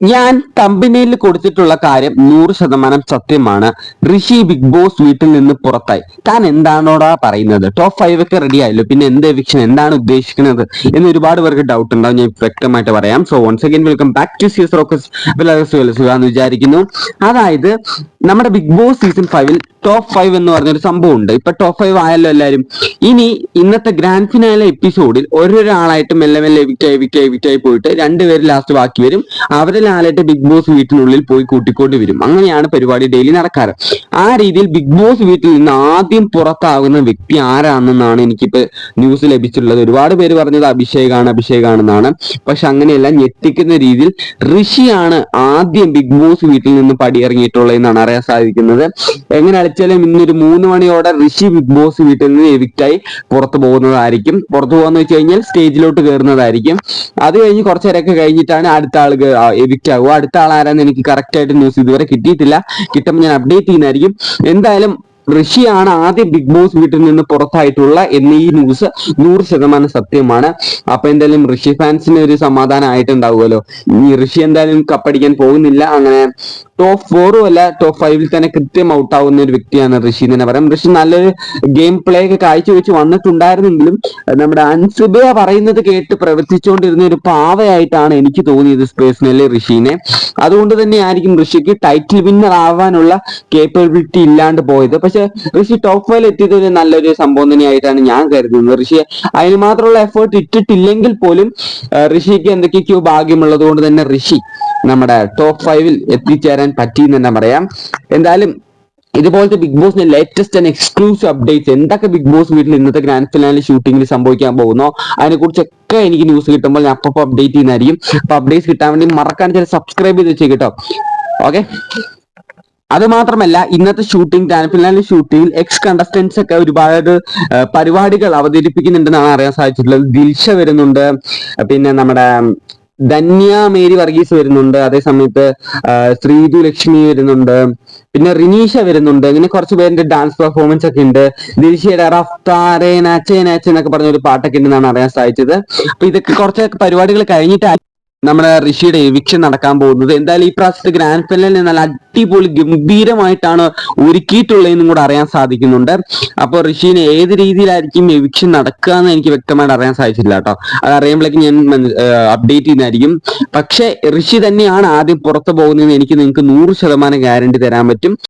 ഞാൻ കമ്പനിയിൽ കൊടുത്തിട്ടുള്ള കാര്യം നൂറ് ശതമാനം സത്യമാണ്. ഋഷി ബിഗ് ബോസ് വീട്ടിൽ നിന്ന് പുറത്തായി. താൻ എന്താണോടാ പറയുന്നത്? ടോപ്പ് ഫൈവ് ഒക്കെ റെഡി ആയല്ലോ. പിന്നെ എന്ത് എവിക്ഷൻ എന്താണ് ഉദ്ദേശിക്കുന്നത്? എന്ന് ഒരുപാട് പേർക്ക് ഡൗട്ട് ഉണ്ടാവും. ഞാൻ വ്യക്തമായിട്ട് പറയാം. So once again welcome back to sees rocks എന്ന് വിചാരിക്കുന്നു. അതായത് നമ്മുടെ ബിഗ് ബോസ് സീസൺ ഫൈവിൽ ടോപ്പ് ഫൈവ് എന്ന് പറഞ്ഞൊരു സംഭവം ഉണ്ട് ഇപ്പൊ ടോപ്പ് ഫൈവ് ആയല്ലോ എല്ലാവരും ഇനി ഇന്നത്തെ ഗ്രാൻഡ് ഫിനാലെ എപ്പിസോഡിൽ ഓരോരാളായിട്ട് മെല്ലെ മെല്ലെ എവിക്റ്റ് ആയി എവിക്റ്റ് ആയി പോയിട്ട് രണ്ടുപേര് ലാസ്റ്റ് ബാക്കി വരും. അവരെ ലാലായിട്ട് ബിഗ് ബോസ് വീട്ടിനുള്ളിൽ പോയി കൂട്ടിക്കൊണ്ട് വരും. അങ്ങനെയാണ് പരിപാടി ഡെയിലി നടക്കാറ്. ആ രീതിയിൽ ബിഗ് ബോസ് വീട്ടിൽ നിന്ന് ആദ്യം പുറത്താകുന്ന വ്യക്തി ആരാണെന്നാണ് എനിക്കിപ്പോ ന്യൂസ് ലഭിച്ചിട്ടുള്ളത്. ഒരുപാട് പേര് പറഞ്ഞത് അഭിഷേകാണ് അഭിഷേകാണെന്നാണ്. പക്ഷെ അങ്ങനെയല്ല ഞെട്ടിക്കുന്ന രീതിയിൽ ഋഷിയാണ് ആദ്യം ബിഗ് ബോസ് വീട്ടിൽ നിന്ന് പടിയിറങ്ങിയിട്ടുള്ളത് എന്നാണ് അറിയാൻ സാധിക്കുന്നത്. എങ്ങനെ അടിച്ചാലും ഇന്നൊരു മൂന്ന് മണിയോടെ ഋഷി ബിഗ് ബോസ് വീട്ടിൽ നിന്ന് എവിക്റ്റായി പുറത്തു പോകുന്നതായിരിക്കും. പുറത്തു പോകാന്ന് വെച്ച് കഴിഞ്ഞാൽ സ്റ്റേജിലോട്ട് കയറുന്നതായിരിക്കും. അത് കഴിഞ്ഞ് കുറച്ച് നേരമൊക്കെ കഴിഞ്ഞിട്ടാണ് അടുത്ത ആൾ എവിക്റ്റ് ആകുക അടുത്ത ആൾ ആരാന്ന് എനിക്ക് കറക്റ്റ് ആയിട്ട് ന്യൂസ് ഇതുവരെ കിട്ടിയിട്ടില്ല. കിട്ടുമ്പോൾ ഞാൻ അപ്ഡേറ്റ് ചെയ്യുന്നതായിരിക്കും. എന്തായാലും ഋഷിയാണ് ആദ്യം ബിഗ് ബോസ് വീട്ടിൽ നിന്ന് പുറത്തായിട്ടുള്ള എന്ന ഈ ന്യൂസ് നൂറ് ശതമാനം സത്യമാണ്. അപ്പൊ എന്തായാലും ഋഷി ഫാൻസിന് ഒരു സമാധാനം ആയിട്ടുണ്ടാവുമല്ലോ. ഈ ഋഷി എന്തായാലും കപ്പടിക്കാൻ പോകുന്നില്ല. അങ്ങനെ ടോപ്പ് ഫോറും അല്ല ടോപ്പ് ഫൈവിൽ തന്നെ കൃത്യം ഔട്ട് ആവുന്ന ഒരു വ്യക്തിയാണ് ഋഷി എന്ന് തന്നെ പറയാം. ഋഷി നല്ലൊരു ഗെയിം പ്ലേ ഒക്കെ കാഴ്ചവെച്ച് വന്നിട്ടുണ്ടായിരുന്നെങ്കിലും നമ്മുടെ അൻസുബയ പറയുന്നത് കേട്ട് പ്രവർത്തിച്ചുകൊണ്ടിരുന്ന ഒരു പാവയായിട്ടാണ് എനിക്ക് തോന്നിയത് സ്പേസിനല്ലേ ഋഷിനെ. അതുകൊണ്ട് തന്നെ ആയിരിക്കും ഋഷിക്ക് ടൈറ്റിൽ വിന്നർ ആവാനുള്ള കേപ്പബിലിറ്റി ഇല്ലാണ്ട് പോയത്. പക്ഷെ ഋഷി ടോപ്പ് ഫൈവിൽ എത്തിയത് ഒരു നല്ലൊരു സംഭവം തന്നെയായിട്ടാണ് ഞാൻ കരുതുന്നത്. ഋഷി അതിന് മാത്രമുള്ള എഫേർട്ട് ഇട്ടിട്ടില്ലെങ്കിൽ പോലും ഋഷിക്ക് എന്തൊക്കെയൊക്കെയോ ഭാഗ്യമുള്ളത് കൊണ്ട് തന്നെ ഋഷി നമ്മുടെ ടോപ്പ് ഫൈവിൽ എത്തിച്ചേരാൻ പറ്റി എന്ന് തന്നെ പറയാം. എന്തായാലും ഇതുപോലത്തെ ബിഗ് ബോസിന്റെ ലേറ്റസ്റ്റ് ആൻഡ് എക്സ്ക്ലൂസീവ് അപ്ഡേറ്റ്സ് എന്തൊക്കെ ബിഗ് ബോസ് വീട്ടിൽ ഇന്നത്തെ ഗ്രാൻഡ് ഫിനാലി ഷൂട്ടിംഗിൽ സംഭവിക്കാൻ പോകുന്നോ അതിനെ കുറിച്ചൊക്കെ എനിക്ക് ന്യൂസ് കിട്ടുമ്പോൾ ഞാൻ അപ്പോൾ അപ്ഡേറ്റ് ചെയ്യുന്നതായിരിക്കും. അപ്പൊ അപ്ഡേറ്റ്സ് കിട്ടാൻ വേണ്ടി മറക്കാൻ ചില സബ്സ്ക്രൈബ് ചെയ്ത് വെച്ചേ കേട്ടോ. ഓക്കെ അത് മാത്രമല്ല ഇന്നത്തെ ഷൂട്ടിംഗ് ഗ്രാൻഡ് ഫിനാലി ഷൂട്ടിംഗിൽ എക്സ് കണ്ടസ്റ്റൻസ് ഒക്കെ ഒരുപാട് പരിപാടികൾ അവതരിപ്പിക്കുന്നുണ്ടെന്നാണ് അറിയാൻ സാധിച്ചിട്ടുള്ളത്. ദിൽഷ വരുന്നുണ്ട്. പിന്നെ നമ്മുടെ ധന്യ മേരി വർഗീസ് വരുന്നുണ്ട്. അതേ സമയത്ത് ശ്രീതു ലക്ഷ്മി വരുന്നുണ്ട്. പിന്നെ റിനീഷ വരുന്നുണ്ട്. ഇങ്ങനെ കുറച്ച് പേരിന്റെ ഡാൻസ് പെർഫോമൻസ് ഒക്കെ ഉണ്ട്. ദിൽഷയുടെ റഫ്താരെ നാച്ചേ നാച്ചേ എന്നൊക്കെ പറഞ്ഞ ഒരു പാട്ടൊക്കെ ഉണ്ടെന്നാണ് അറിയാൻ സാധിച്ചത്. അപ്പൊ ഇതൊക്കെ കുറച്ച് പരിപാടികൾ കഴിഞ്ഞിട്ട് നമ്മുടെ ഋഷിയുടെ എവിക്ഷൻ നടക്കാൻ പോകുന്നത്. എന്തായാലും ഈ പ്രാവശ്യത്തെ ഗ്രാൻഡ് ഫൈനലിൽ നല്ല അടിപൊളി ഗംഭീരമായിട്ടാണ് ഒരുക്കിയിട്ടുള്ളതെന്നും കൂടെ അറിയാൻ സാധിക്കുന്നുണ്ട്. അപ്പോൾ ഋഷിന് ഏത് രീതിയിലായിരിക്കും എവിക്ഷൻ നടക്കുക എന്ന് എനിക്ക് വ്യക്തമായിട്ട് അറിയാൻ സാധിച്ചില്ല കേട്ടോ. അത് അറിയുമ്പോഴേക്കും ഞാൻ അപ്ഡേറ്റ് ചെയ്യുന്നതായിരിക്കും. പക്ഷെ ഋഷി തന്നെയാണ് ആദ്യം പുറത്തു പോകുന്നതെന്ന് എനിക്ക് നിങ്ങൾക്ക് നൂറ് ശതമാനം ഗ്യാരണ്ടി തരാൻ പറ്റും.